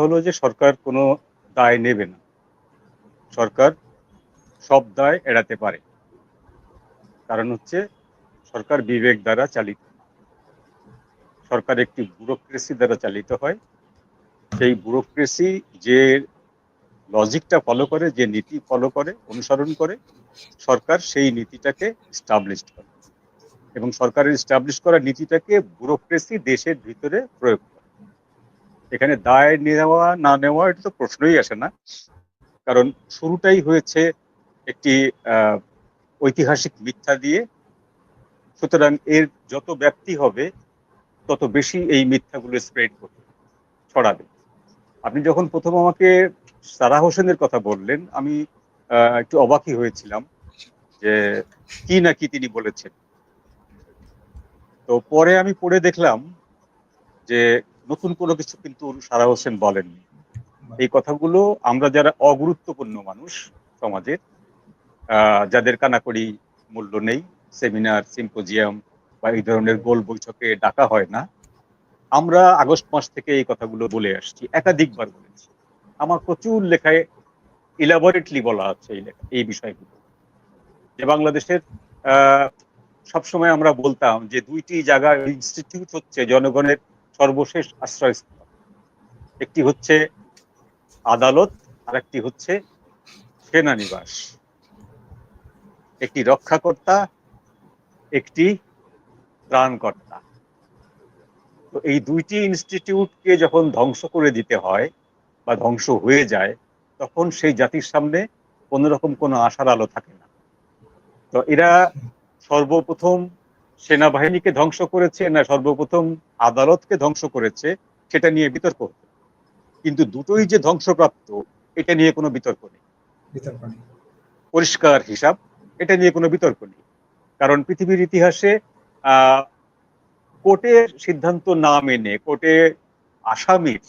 হলো যে সরকার কোনো দায় নেবে না। সরকার সব দায় এড়াতে পারে। কারণ হচ্ছে সরকার বিবেক দ্বারা চালিত। সরকার একটি ব্যুরোক্রেসি দ্বারা চালিত হয়। সেই ব্যুরোক্রেসি যে লজিকটা ফলো করে, যে নীতি ফলো করে, অনুসরণ করে, সরকার সেই নীতিটাকে স্টাবলিশ করে। এবং সরকারের স্টাবলিশ করা নীতিটাকে ব্যুরোক্রেসি দেশের ভিতরে প্রয়োগ করে। এখানে দায় নেওয়া, না নেওয়া, এটা তো প্রশ্নই আসে না। কারণ শুরুটাই হয়েছে একটি ঐতিহাসিক মিথ্যা দিয়ে। সুতরাং এর যত ব্যক্তি হবে, তত বেশি এই মিথ্যাগুলো স্প্রেড করবে ছড়াবে। আপনি যখন প্রথম আমাকে সারা হোসেনের কথা বললেন, আমি একটু অবাকই হয়েছিলাম যে কি না কি তিনি বলেছেন। তো পরে আমি পড়ে দেখলাম যে নতুন কোনো কিছু কিন্তু সারা হোসেন বলেননি। এই কথাগুলো আমরা যারা অগুরুত্বপূর্ণ মানুষ সমাজের যাদের কানাকড়ি মূল্য নেই, সেমিনার, সিম্পোজিয়াম বা এই ধরনের গোল বৈঠকে ডাকা হয় না, আমরা আগস্ট মাস থেকে এই কথাগুলো বলে আসছি, একাধিকবার বলেছি। আমার প্রচুর লেখায় ইলাবোরেটলি বলা আছে এই লেখা এই বিষয়গুলো। যে বাংলাদেশের সবসময় আমরা বলতাম যে দুইটি জায়গা ইনস্টিটিউট হচ্ছে জনগণের সর্বশেষ আশ্রয়স্থল। একটি হচ্ছে আদালত আর একটি হচ্ছে সেনানিবাস। একটি রক্ষাকর্তা, একটি ত্রাণকর্তা। তো এই দুইটি ইনস্টিটিউটকে যখন ধ্বংস করে দিতে হয় বা ধ্বংস হয়ে যায়, তখন সেই জাতির সামনে কোন রকম কোনো আশার আলো থাকে না। তো এরা সর্বপ্রথম সেনাবাহিনীকে ধ্বংস করেছে না সর্বপ্রথম আদালতকে ধ্বংস করেছে সেটা নিয়ে বিতর্ক কিন্তু দুটোই যে ধ্বংসপ্রাপ্ত এটা নিয়ে কোনো বিতর্ক নেই। পরিষ্কার হিসাব এটা নিয়ে কোনো বিতর্ক নেই। কারণ পৃথিবীর ইতিহাসে কোর্টের সিদ্ধান্ত না মেনে কোর্টে আসামির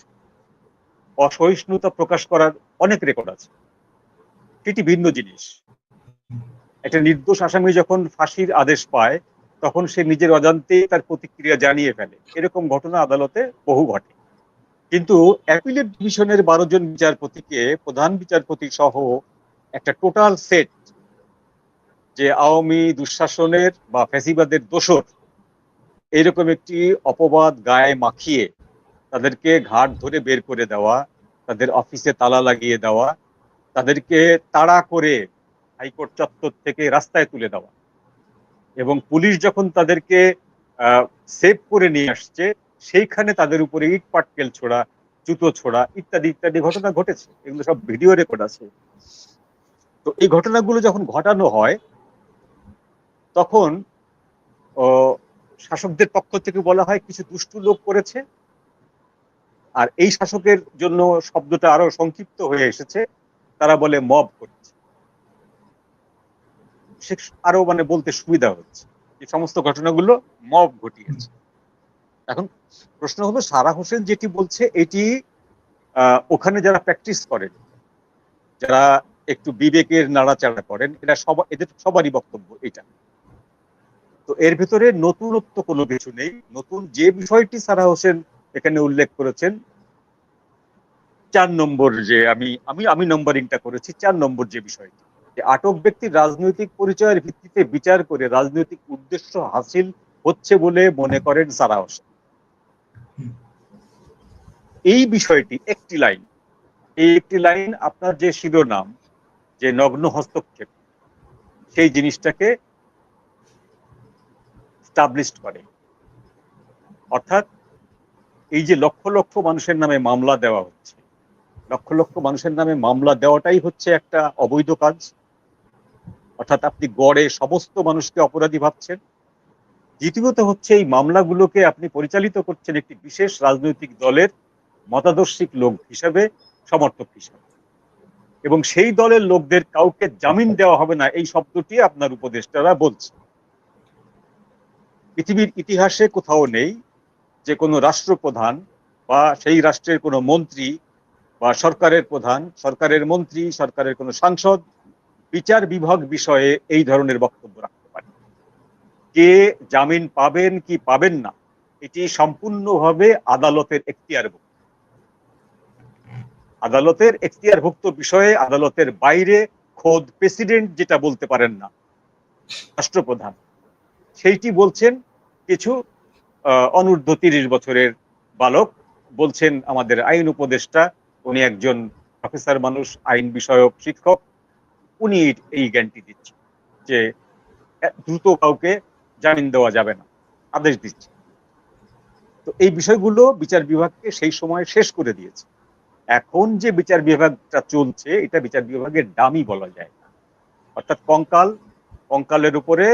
অসহিষ্ণুতা প্রকাশ করার অনেক রেকর্ড আছে। সেটি ভিন্ন জিনিস। একটা নির্দোষ আসামি যখন ফাঁসির আদেশ পায় তখন সে নিজের অজান্তে তার প্রতিক্রিয়া জানিয়ে ফেলে। এরকম ঘটনা আদালতে বহু ঘটে। কিন্তু অ্যাপিলেট ডিভিশনের বারো জন বিচারপতিকে প্রধান বিচারপতি সহ একটা টোটাল সেট যে আওয়ামী দুঃশাসনের বা ফ্যাসিবাদের দোষর এইরকম একটি অপবাদ গায়ে মাখিয়ে তাদেরকে ঘাট ধরে বের করে দেওয়া, তাদের অফিসে তালা লাগিয়ে দেওয়া, তাদেরকে তাড়া করে হাইকোর্ট চত্বর থেকে রাস্তায় তুলে দেওয়া। এবং পুলিশ যখন তাদেরকে সেভ করে নিয়ে আসছে, সেইখানে তাদের উপরে ইট পাটকেল ছোড়া, জুতো ছোড়া ইত্যাদি ইত্যাদি ঘটনা ঘটেছে। এগুলো সব ভিডিও রেকর্ড আছে। তো এই ঘটনাগুলো যখন ঘটানো হয়, তখন শাসকদের পক্ষ থেকে বলা হয় কিছু দুষ্টু লোক করেছে। আর এই শাসকের জন্য শব্দটা আরও সংক্ষিপ্ত হয়ে এসেছে। তারা বলে, মব করেছে। সে আরও মানে বলতে সুবিধা হচ্ছে। এই সমস্ত ঘটনাগুলো মব ঘটিয়েছে। এখন প্রশ্ন হলো, সারা হোসেন যেটি বলছে, এটি ওখানে যারা প্র্যাকটিস করেন, যারা একটু বিবেকের নাড়াচাড়া করেন এটা সবার এদের সবারই বক্তব্য এটা। তো এর ভিতরে নতুনত্ব কোনো কিছু নেই। নতুন যে বিষয়টি সারা হোসেন এখানে উল্লেখ করেছেন, চার নম্বর যে আমি আমি আমি নম্বরিংটা করেছি, চার নম্বর যে বিষয়টি। যে আটক ব্যক্তির রাজনৈতিক পরিচয়ের ভিত্তিতে বিচার করে রাজনৈতিক উদ্দেশ্য হাসিল হচ্ছে বলে মনে করেন সারা হোসেন। এই বিষয়টি একটি লাইন, এই একটি লাইন আপনার যে শিরোনাম, যে নগ্ন হস্তক্ষেপ, সেই জিনিসটাকে করে। অর্থাৎ এই যে লক্ষ লক্ষ মানুষের নামে মামলা দেওয়া হচ্ছে, লক্ষ লক্ষ মানুষের নামে মামলা দেওয়াটাই হচ্ছে একটা অবৈধ কাজ। অর্থাৎ আপনি গড়ে সমস্ত মানুষকে অপরাধী ভাবছেন। দ্বিতীয়ত হচ্ছে এই মামলাগুলোকে আপনি পরিচালিত করছেন একটি বিশেষ রাজনৈতিক দলের মতাদর্শিক লোক হিসেবে, সমর্থক হিসাবে। এবং সেই দলের লোকদের কাউকে জামিন দেওয়া হবে না, এই শব্দটি আপনার উপদেষ্টারা বলছে পৃথিবীর ইতিহাসে কোথাও নেই যে কোনো রাষ্ট্রপ্রধান বা সেই রাষ্ট্রের কোনো মন্ত্রী বা সরকারের প্রধান, সরকারের মন্ত্রী, সরকারের কোনো সাংসদ বিচার বিভাগ বিষয়ে এই ধরনের বক্তব্য রাখতে পারে। কে জামিন পাবেন কি পাবেন না, এটি সম্পূর্ণভাবে আদালতের এখতিয়ার আদালতের এখতিয়ারভুক্ত বিষয়ে আদালতের বাইরে খোদ প্রেসিডেন্ট যেটা বলতে পারেন না, রাষ্ট্রপ্রধান। সেইটি বলছেন কিছু অনূর্ধ্ব তিরিশ বছরের বালক। বলছেন আমাদের আইন উপদেষ্টা, উনি একজন প্রফেসর মানুষ, আইন বিষয়ক শিক্ষক। উনি এই জ্ঞানটি দিচ্ছে যে দ্রুত কাউকে জামিন দেওয়া যাবে না, আদেশ দিচ্ছে তো এই বিষয়গুলো বিচার বিভাগকে সেই সময় শেষ করে দিয়েছে। এখন যে বিচার বিভাগটা চলছে, এটা বিচার বিভাগের দামি বলা যায় অর্থাৎ কঙ্কাল, কঙ্কালের উপরে,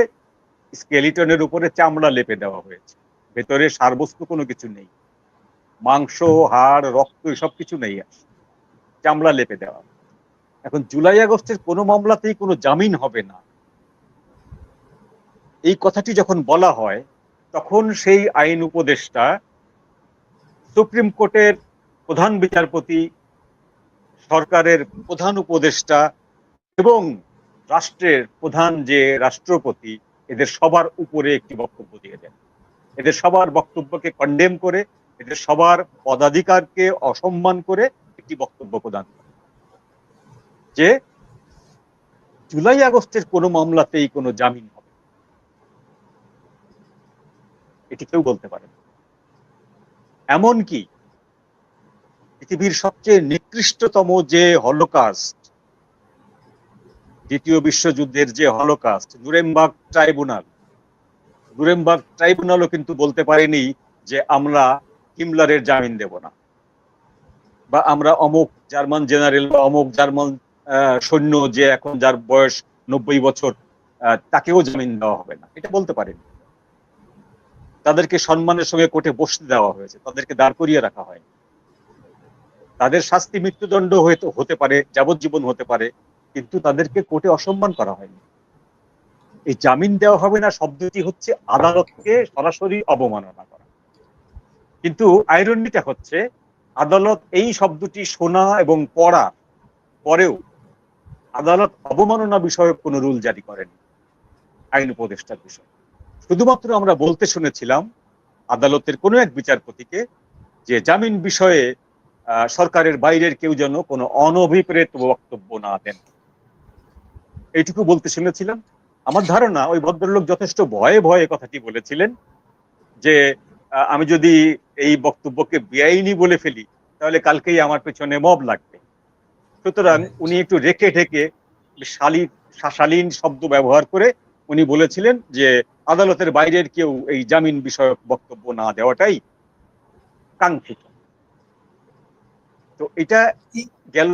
স্কেলিটনের উপরে চামড়া লেপে দেওয়া হয়েছে। ভেতরে সারবস্তু কোনো কিছু নেই। মাংস, হাড়, রক্ত, এসব কিছু নেই চামড়া লেপে দেওয়া এখন জুলাই আগস্টের কোনো মামলাতেই কোনো জামিন হবে না। এই কথাটি যখন বলা হয়, তখন সেই আইন উপদেষ্টা সুপ্রিম কোর্টের প্রধান বিচারপতি, সরকারের প্রধান উপদেষ্টা এবং রাষ্ট্রের প্রধান যে রাষ্ট্রপতি, এদের সবার উপরে একটি বক্তব্য দিয়ে দেন। এদের সবার বক্তব্যকে কন্ডেম করে, এদের সবার পদাধিকারকে অসম্মান করে একটি বক্তব্য প্রদান করে যে জুলাই আগস্টের কোনো মামলাতেই কোনো জামিন হবে। এটি কেউ বলতে পারে এমনকি পৃথিবীর সবচেয়ে নিকৃষ্টতম যে হলোকাস্ট, দ্বিতীয় বিশ্বযুদ্ধের যে হলোকাস্ট নুরেমবার্গ ট্রাইব্যুনাল নুরেমবার্গ ট্রাইব্যুনালও কিন্তু বলতে পারেনি যে আমরা হিমলারের জামিন দেব না। বা আমরা অমুক জার্মান জেনারেল বা অমুক জার্মান সৈন্য যে এখন যার বয়স নব্বই বছর তাকেও জামিন দেওয়া হবে না। এটা বলতে পারেন। তাদেরকে সম্মানের সঙ্গে কোর্টে বসতে দেওয়া হয়েছে। তাদেরকে দাঁড় করিয়ে রাখা হয় তাদের শাস্তি মৃত্যুদণ্ড হয়তো হতে পারে, যাবজ্জীবন হতে পারে, কিন্তু তাদেরকে কোর্টে অসম্মান করা হয়নি। এই জামিন দেওয়া হবে না শব্দটি হচ্ছে আদালতকে সরাসরি অবমাননা করা। কিন্তু আইরনিটা হচ্ছে, আদালত এই শব্দটি শোনা এবং পড়া পরেও আদালত অবমাননা বিষয়ক কোনো রুল জারি করেনি, আইন উপদেষ্টার বিষয়। শুধুমাত্র আমরা বলতে শুনেছিলাম, আদালতের কোনো এক বিচারপতিকে যে জামিন বিষয়ে সরকারের বাইরের কেউ যেন কোনো অনভিপ্রেত বক্তব্য না দেন। এইটুকু বলতে শুনেছিলাম। আমার ধারণা ওই ভদ্রলোক যথেষ্ট ভয়ে ভয়ে কথাটি বলেছিলেন যে আমি যদি এই বক্তব্যকে বেআইনি বলে ফেলি, তাহলে কালকেই আমার পেছনে মব লাগবে। সুতরাং উনি একটু রেখে ঢেকে শালী শালীন শব্দ ব্যবহার করে উনি বলেছিলেন যে আদালতের বাইরের কেউ এই জামিন বিষয়ক বক্তব্য না দেওয়াটাই কাঙ্ক্ষিত। তো এটা গেল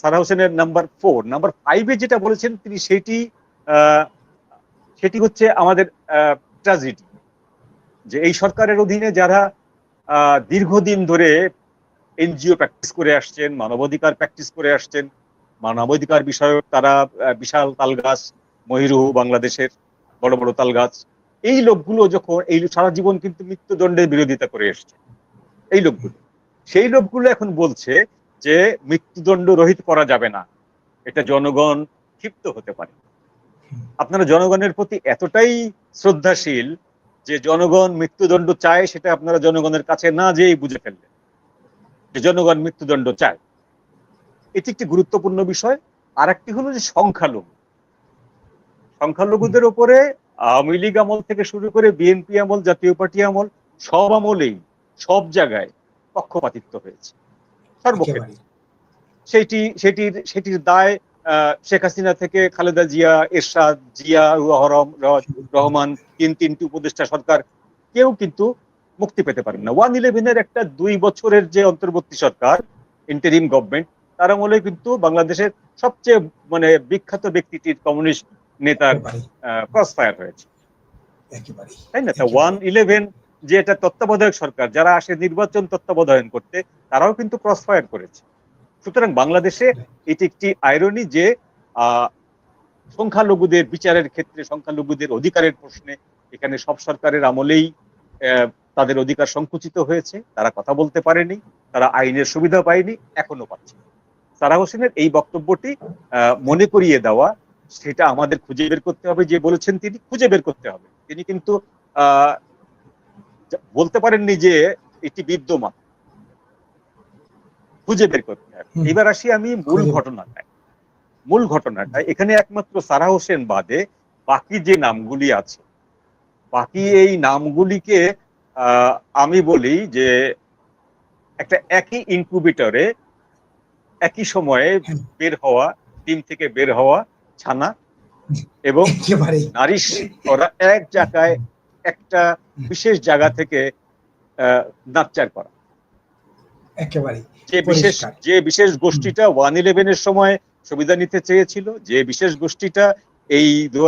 সারা হোসেনের নাম্বার ফোর। নাম্বার ফাইভে যেটা বলেছেন তিনি সেটি সেটি হচ্ছে আমাদের ট্রাজেডি যে এই সরকারের অধীনে যারা দীর্ঘদিন ধরে এনজিও প্র্যাকটিস করে আসছেন, মানবাধিকার প্র্যাকটিস করে আসছেন। মানবাধিকার বিষয়ক তারা বিশাল তাল গাছ মহিরুহু বাংলাদেশের বড় বড় তাল গাছ এই লোকগুলো যখন এই সারা জীবন কিন্তু মৃত্যুদণ্ডের বিরোধিতা করে এসছে। এই লোকগুলো। সেই লোকগুলো এখন বলছে যে মৃত্যুদণ্ড রহিত করা যাবে না। এটা জনগণ ক্ষিপ্ত হতে পারে। আপনারা জনগণের প্রতি এতটাই শ্রদ্ধাশীল যে জনগণ মৃত্যুদণ্ড চায় সেটা আপনারা জনগণের কাছে না যেই বুঝে ফেললেন। যে জনগণ মৃত্যুদণ্ড চায়। এটি একটি গুরুত্বপূর্ণ বিষয়। আর একটি হলো যে সংখ্যালঘু। সংখ্যালঘুদের ওপরে আওয়ামী লীগ আমল থেকে শুরু করে বিএনপি আমল জাতীয় পার্টি আমল সব আমলেই সব জায়গায় পক্ষপাতিত্ব হয়েছে। সর্বক্ষেত্রে। সেটি সেটির সেটির দায় শেখ হাসিনা থেকে খালেদা জিয়া এরশাদ জিয়া রহমান তিন তিনটি উপদেষ্টা সরকার। কেউ কিন্তু মুক্তি পেতে পারেন না। ওয়ান ইলেভেনের একটা দুই বছরের যে অন্তর্বর্তী সরকার ইন্টারিম গভর্নমেন্ট তার আমলে কিন্তু বাংলাদেশের সবচেয়ে মানে বিখ্যাত ব্যক্তিটির কমিউনিস্ট নেতার ক্রস ফায়ার হয়েছে। তাই না? ওয়ান ইলেভেন যে এটা তত্ত্বাবধায়ক সরকার যারা আসে নির্বাচন তত্ত্বাবধায়ন করতে তারাও কিন্তু ক্রস ফায়ার করেছে। সুতরাং বাংলাদেশে এটি একটি আইরনি যে সংখ্যালঘুদের বিচারের ক্ষেত্রে সংখ্যালঘুদের অধিকারের প্রশ্নে এখানে সব সরকারের আমলেই তাদের অধিকার সংকুচিত হয়েছে তারা কথা বলতে পারেনি তারা আইনের সুবিধা পায়নি এখনও পাচ্ছে সারা হোসেনের এই বক্তব্যটি মনে করিয়ে দেওয়া সেটা আমাদের খুঁজে বের করতে হবে যে বলেছেন তিনি খুঁজে বের করতে হবে। তিনি কিন্তু বলতে পারেননি যে এটি বিদ্যমান। খুঁজে বের করতে হবে। এবার আসি আমি মূল ঘটনাটায়। মূল ঘটনাটা এখানে একমাত্র সারা হোসেন বাদে বাকি যে নামগুলি আছে বাকি এই নামগুলিকে আমি বলি যে একটা একই ইনকিউবেটরে একই সময়ে বের হওয়া টিম থেকে বের হওয়া ছানা এবং একেবারে নারী ওরা এক জায়গায় একটা বিশেষ জায়গা থেকে নাচ্চার করা। একেবারে যে বিশেষ যে বিশেষ গোষ্ঠীটা ওয়ান ইলেভেনের সময় সুবিধা নিতে চেয়েছিল যে বিশেষ গোষ্ঠীটা এই দু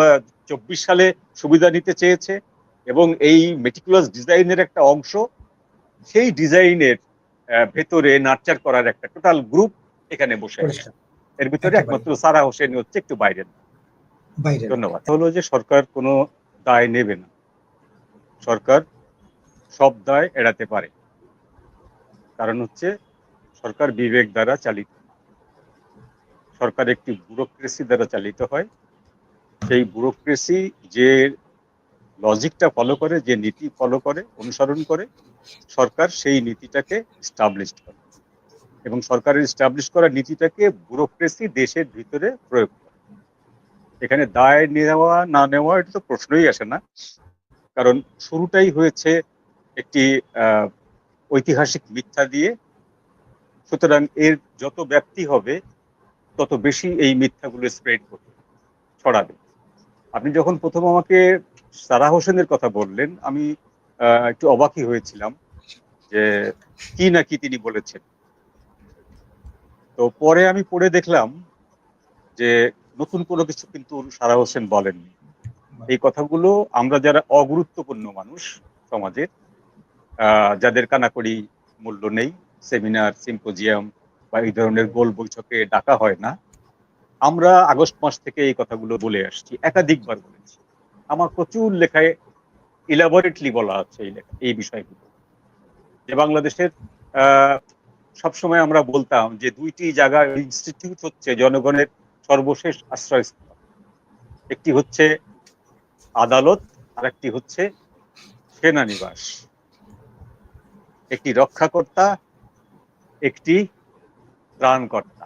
চব্বিশ সালে সুবিধা নিতে চেয়েছে এবং এই মেটিকুলাস ডিজাইনের একটা অংশ সেই ডিজাইনের ভেতরে নার্চার করার একটা টোটাল গ্রুপ এখানে বসে আছে। এর ভিতরে একমাত্র সারা হোসেন হচ্ছে একটু বাইরে বাইরে। ধন্যবাদ। হলো যে সরকার কোনো দায় নেবে না। সরকার সব দায় এড়াতে পারে। কারণ হচ্ছে সরকার বিবেক দ্বারা চালিত। সরকার একটি ব্যুরোক্রেসি দ্বারা চালিত হয়। সেই ব্যুরোক্রেসি যে লজিকটা ফলো করে, যে নীতি ফলো করে, অনুসরণ করে, সরকার সেই নীতিটাকে স্টাবলিশ করে। এবং সরকারের স্টাবলিশ করা নীতিটাকে ব্যুরোক্রেসি দেশের ভিতরে প্রয়োগ করে। এখানে দায় নেওয়া, না নেওয়া, এটা তো প্রশ্নই আসে না। কারণ শুরুটাই হয়েছে একটি ঐতিহাসিক মিথ্যা দিয়ে। সুতরাং এর যত ব্যাপ্তি হবে, তত বেশি এই মিথ্যাগুলো স্প্রেড করবে ছড়াবে। আপনি যখন প্রথম আমাকে সারা হোসেনের কথা বললেন, আমি একটু অবাকই হয়েছিলাম যে কি না কি তিনি বলেছেন। তো পরে আমি পড়ে দেখলাম যে নতুন কোনো কিছু কিন্তু সারা হোসেন বলেননি। এই কথাগুলো আমরা যারা অগুরুত্বপূর্ণ মানুষ সমাজের যাদের কানাকড়ি মূল্য নেই, সেমিনার, সিম্পোজিয়াম বা এই ধরনের গোল বৈঠকে ডাকা হয় না, আমরা আগস্ট মাস থেকে এই কথাগুলো বলে আসছি, একাধিকবার বলেছি। আমার প্রচুর লেখায় ইলাবোরেটলি বলা আছে এই লেখা এই বিষয়গুলো। যে বাংলাদেশের সবসময় আমরা বলতাম যে দুইটি জায়গা ইনস্টিটিউট হচ্ছে জনগণের সর্বশেষ আশ্রয়স্থল। একটি হচ্ছে আদালত আর একটি হচ্ছে সেনানিবাস। একটি রক্ষাকর্তা, একটি ত্রাণকর্তা।